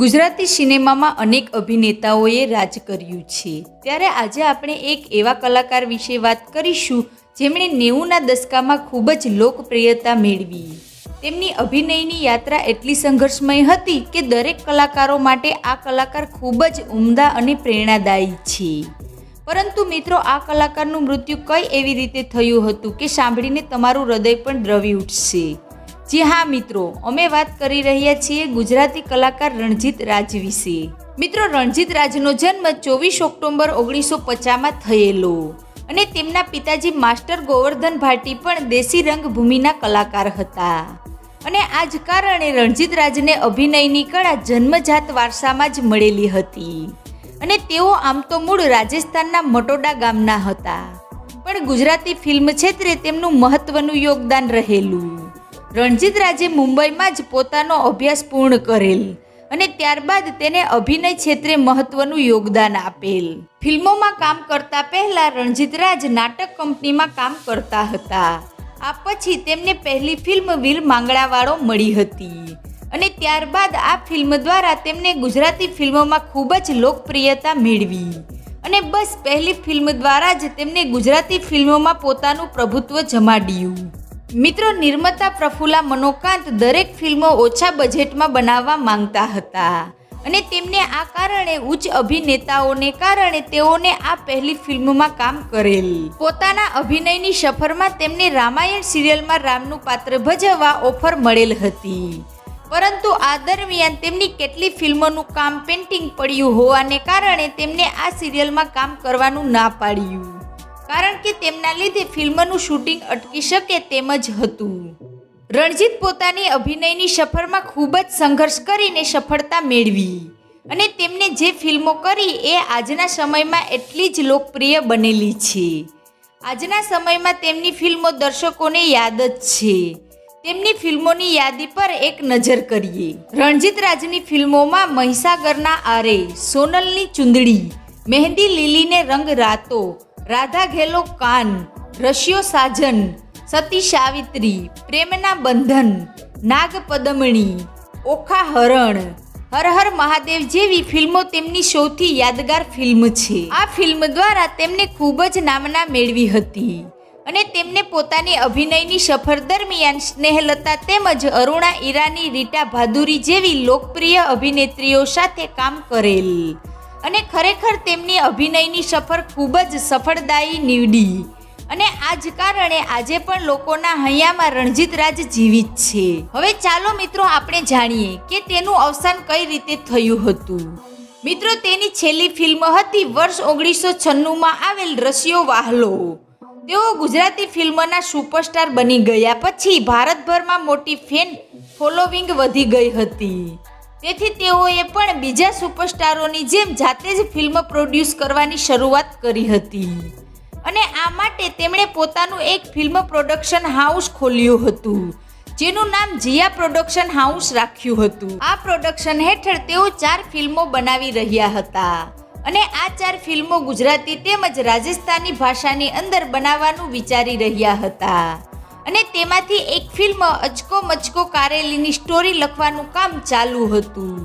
ગુજરાતી સિનેમામાં અનેક અભિનેતાઓએ રાજ કર્યું છે. ત્યારે આજે આપણે એક એવા કલાકાર વિશે વાત કરીશું, જેમણે નેવુંના દશકામાં ખૂબ જ લોકપ્રિયતા મેળવી. તેમની અભિનયની યાત્રા એટલી સંઘર્ષમય હતી કે દરેક કલાકારો માટે આ કલાકાર ખૂબ જ ઉમદા અને પ્રેરણાદાયી છે. પરંતુ મિત્રો, આ કલાકારનું મૃત્યુ કઈ એવી રીતે થયું હતું કે સાંભળીને તમારું હૃદય પણ દ્રવી ઉઠશે? જી હા, મિત્રો. અમે વાત કરી રહ્યા છીએ ગુજરાતી કલાકાર રણજીત રાજ વિશે. મિત્રો, રણજીત રાજનો જન્મ ચોવીસ ઓક્ટોબર ઓગણીસો પચાસમાં થયેલો અને તેમના પિતાજી માસ્ટર ગોવર્ધન ભાટી પણ દેશી રંગભૂમિના કલાકાર હતા. અને આ જ કારણે રણજીત રાજને અભિનયની કળા જન્મજાત વારસામાં જ મળેલી હતી. અને તેઓ આમ તો મૂળ રાજસ્થાનના મટોડા ગામના હતા. પણ ગુજરાતી ફિલ્મ ક્ષેત્રે તેમનું મહત્વનું યોગદાન રહેલું. રણજીત રાજે મુંબઈમાં જ પોતાનો અભ્યાસ પૂર્ણ કરેલ અને ત્યારબાદ તેને અભિનય ક્ષેત્રે મહત્વનું યોગદાન આપેલ. ફિલ્મોમાં કામ કરતા પહેલા રણજીત રાજ નાટક કંપનીમાં કામ કરતા હતા. આ પછી તેમને પહેલી ફિલ્મ વીર માંગડાવાળો મળી હતી. અને ત્યારબાદ આ ફિલ્મ દ્વારા તેમને ગુજરાતી ફિલ્મોમાં ખૂબ જ લોકપ્રિયતા મેળવી. અને બસ પહેલી ફિલ્મ દ્વારા જ તેમને ગુજરાતી ફિલ્મોમાં પોતાનું પ્રભુત્વ જમાડ્યું. મિત્રો નિર્માતા પ્રફુલ્લા મનોકાંત દરેક ફિલ્મો ઓછા બજેટમાં બનાવવા માંગતા હતા. અને તેમને આ કારણે ઉચ્ચ અભિનેતાઓને કારણે તેઓને આ પહેલી ફિલ્મમાં કામ કરેલ. પોતાના અભિનયની સફરમાં તેમને રામાયણ સિરિયલમાં રામનું પાત્ર ભજવવા ઓફર મળેલ હતી. પરંતુ આ દરમિયાન તેમની કેટલી ફિલ્મોનું કામ પેન્ટિંગ પડ્યું હોવાને કારણે તેમને આ સિરિયલમાં કામ કરવાનું ના પાડ્યું. કારણ કે તેમના લીધે ફિલ્મનું શૂટિંગ અટકી શકે તેમ જ હતું. રણજીત પોતાની અભિનયની સફરમાં ખૂબ જ સંઘર્ષ કરીને સફળતા મેળવી અને તેમને જે ફિલ્મો કરી એ આજના સમયમાં એટલી જ લોકપ્રિય બનેલી છે. આજના સમયમાં તેમની ફિલ્મો દર્શકોને યાદ જ છે. તેમની ફિલ્મોની યાદી પર એક નજર કરીએ. રણજીત રાજની ફિલ્મોમાં મહિસાગરના આરે, સોનલની ચુંદડી, મહેંદી લીલીને રંગ રાતો રાધા ઘેલો કાન રશિયો સાજન, સતી સાવિત્રી, પ્રેમના બંધન નાગપદમણી ઓખા હરણ, હર હર મહાદેવ જેવી ફિલ્મો તેમની સૌથી યાદગાર ફિલ્મ છે. આ ફિલ્મ દ્વારા તેમને ખૂબ જ નામના મેળવી હતી અને તેમને પોતાની અભિનયની સફર દરમિયાન સ્નેહલતા તેમજ અરુણા ઈરાની રીટા ભાદુરી જેવી લોકપ્રિય અભિનેત્રીઓ સાથે કામ કરેલ. અને ખરેખર તેમની અભિનયની સફર ખૂબ જ સફળદાયી નીવડી. અને આ જ કારણે આજે પણ લોકોના હૈયામાં રણજીત રાજ જીવિત છે. હવે ચાલો મિત્રો આપણે જાણીએ કે તેનું અવસાન કઈ રીતે થયું હતું. મિત્રો, તેની છેલ્લી ફિલ્મ હતી વર્ષ ઓગણીસો છન્નુંમાં આવેલ રશિયો વાહલો. તેઓ ગુજરાતી ફિલ્મના સુપરસ્ટાર બની ગયા પછી ભારતભરમાં મોટી ફેન ફોલોવિંગ વધી ગઈ હતી. તેથી તેઓએ પણ બીજા સુપરસ્ટારોની જેમ જાતે જ ફિલ્મ પ્રોડ્યુસ કરવાની શરૂઆત કરી હતી. અને આ માટે તેમણે પોતાનું એક ફિલ્મ પ્રોડક્શન હાઉસ ખોલ્યું હતું, જેનું નામ જીયા પ્રોડક્શન હાઉસ રાખ્યું હતું. આ પ્રોડક્શન હેઠળ તેઓ ચાર ફિલ્મો બનાવી રહ્યા હતા. અને આ ચાર ફિલ્મો ગુજરાતી તેમજ રાજસ્થાની ભાષાની અંદર બનાવવાનું વિચારી રહ્યા હતા. અને તેમાંથી એક ફિલ્મ, અચકો મચકો કારેલીની સ્ટોરી લખવાનું કામ ચાલુ હતું.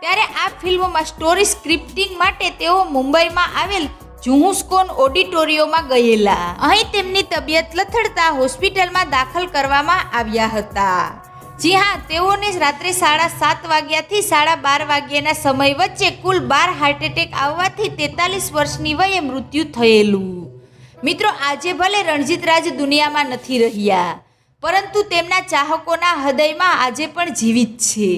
ત્યારે આ ફિલ્મમાં સ્ટોરી સ્ક્રિપ્ટિંગ માટે તેઓ મુંબઈમાં આવેલ જુહુસ્કોન ઓડિટોરિયોમાં ગયેલા. અહીં તેમની તબિયત લથડતા હોસ્પિટલમાં દાખલ કરવામાં આવ્યા હતા. જી હા, તેઓને રાત્રે સાડા સાત વાગ્યાથી સાડા બાર વાગ્યાના સમય વચ્ચે કુલ બાર હાર્ટ એટેક આવવાથી તેતાલીસ વર્ષની વયે મૃત્યુ થયેલું. મિત્રો, આજે ભલે રણજીત રાજ દુનિયામાં નથી રહ્યા, પરંતુ તેમના ચાહકોના હૃદયમાં આજે પણ જીવિત છે.